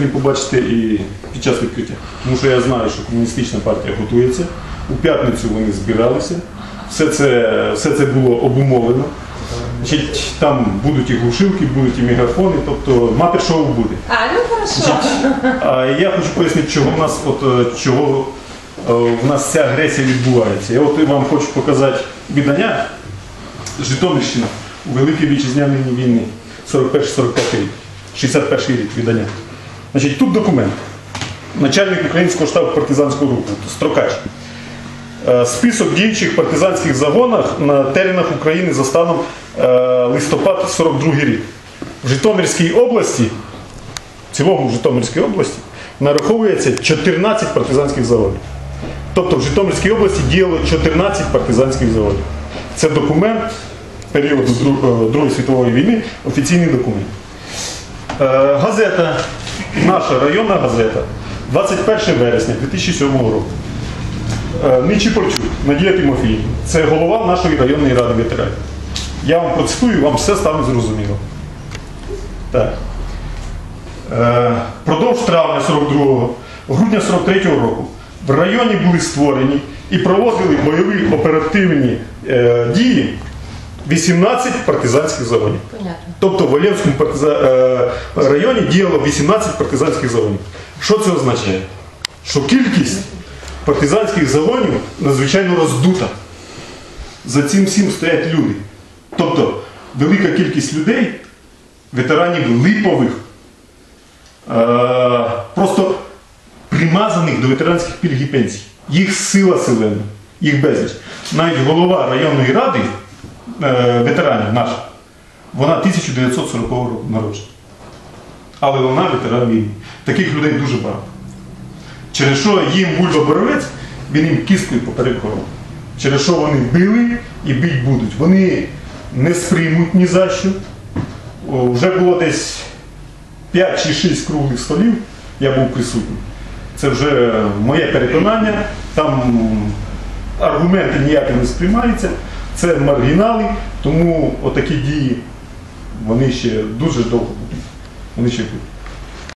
сьогодні побачите і під час відкриття. Тому що я знаю, що комуністична партія готується. У п'ятницю вони збиралися. Все це, все це було обумовлено. Значить, там будуть і глушилки, будуть і мегафони, тобто матер-шоу буде. А, ну хорошо. А я хочу пояснити, чого в нас, от, е, чого е, в нас ця агресія відбувається. Я от вам хочу показати видання Житомирщина у Великій Вітчизняній війні 41-45 рік, 61 рік видання. Значить, тут документ. Начальник українського штабу партизанського руху, Строкач. Е, Список діючих партизанських загонах на теренах України за станом е, листопад 42 рік. В Житомирській області в цілому Житомирській області нараховується 14 партизанських заводів. Тобто в Житомирській області діяло 14 партизанських заводів. Це документ періоду е, Другої світової війни, офіційний документ. Газета, наша районна газета, 21 вересня 2007 року. Е, Ничіпорчук Надія Тимофіївна. Це голова нашої районної ради ветеранів. Я вам процитую, вам все стане зрозуміло. Так. Е, Продовж травня 42-го, грудня 43-го року в районі були створені і проводили бойові оперативні е, дії 18 партизанських загонів. Понятно. Тобто в Олєвському партиза- е, районі діяло 18 партизанських загонів. Що це означає? Що кількість партизанських загонів надзвичайно роздута. За цим всім стоять люди. Тобто велика кількість людей, ветеранів липових, е, просто примазаних до ветеранських пільг і пенсій. Їх сила селена, їх безліч. Навіть голова районної ради ветеранів наша, вона 1940 року народжена. Але вона ветеран війни. Таких людей дуже багато. Через що їм Бульба Боровець, він їм кісткою поперек голови. Через що вони били і бить будуть. Вони не сприймуть ні за що. Вже було десь 5 чи 6 круглих столів, я був присутній. Це вже моє переконання, там аргументи ніякі не сприймаються, це маргінали, тому отакі дії вони ще дуже довго будуть. Вони ще будуть.